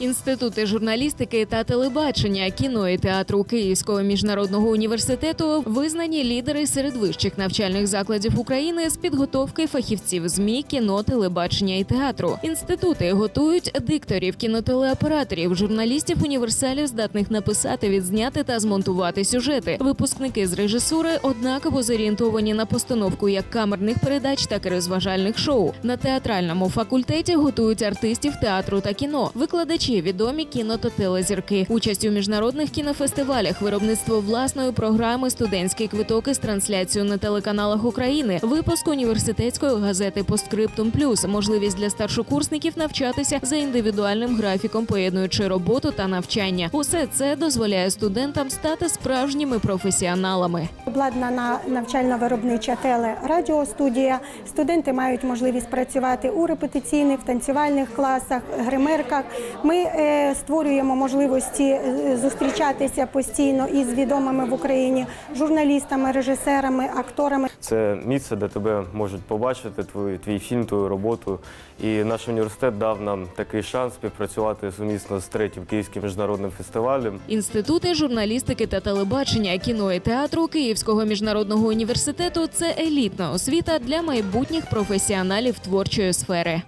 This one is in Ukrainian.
Інститути журналістики та телебачення, кіно і театру Київського міжнародного університету визнані лідери серед вищих навчальних закладів України з підготовки фахівців ЗМІ, кіно, телебачення і театру. Інститути готують дикторів, кінотелеоператорів, журналістів, універсалів, здатних написати, відзняти та змонтувати сюжети. Випускники з режисури однаково зорієнтовані на постановку як камерних передач, так і розважальних шоу. На театральному факультеті готують артистів театру та кіно, викладачі відомі кіно та телезірки, участь у міжнародних кінофестивалях, виробництво власної програми, студентський квиток із трансляцією на телеканалах України, випуск університетської газети Посткриптум Плюс, можливість для старшокурсників навчатися за індивідуальним графіком, поєднуючи роботу та навчання. Усе це дозволяє студентам стати справжніми професіоналами. Обладнана навчально-виробнича телерадіостудія. Студенти мають можливість працювати у репетиційних, танцювальних класах, гримерках. Ми е, створюємо можливості е, зустрічатися постійно із відомими в Україні журналістами, режисерами, акторами. Це місце, де тебе можуть побачити, твій, твій фільм, твою роботу. І наш університет дав нам такий шанс співпрацювати сумісно з третім київським міжнародним фестивалем. Інститути журналістики та телебачення, кіно і театру Київського міжнародного університету це елітна освіта для майбутніх професіоналів творчої сфери.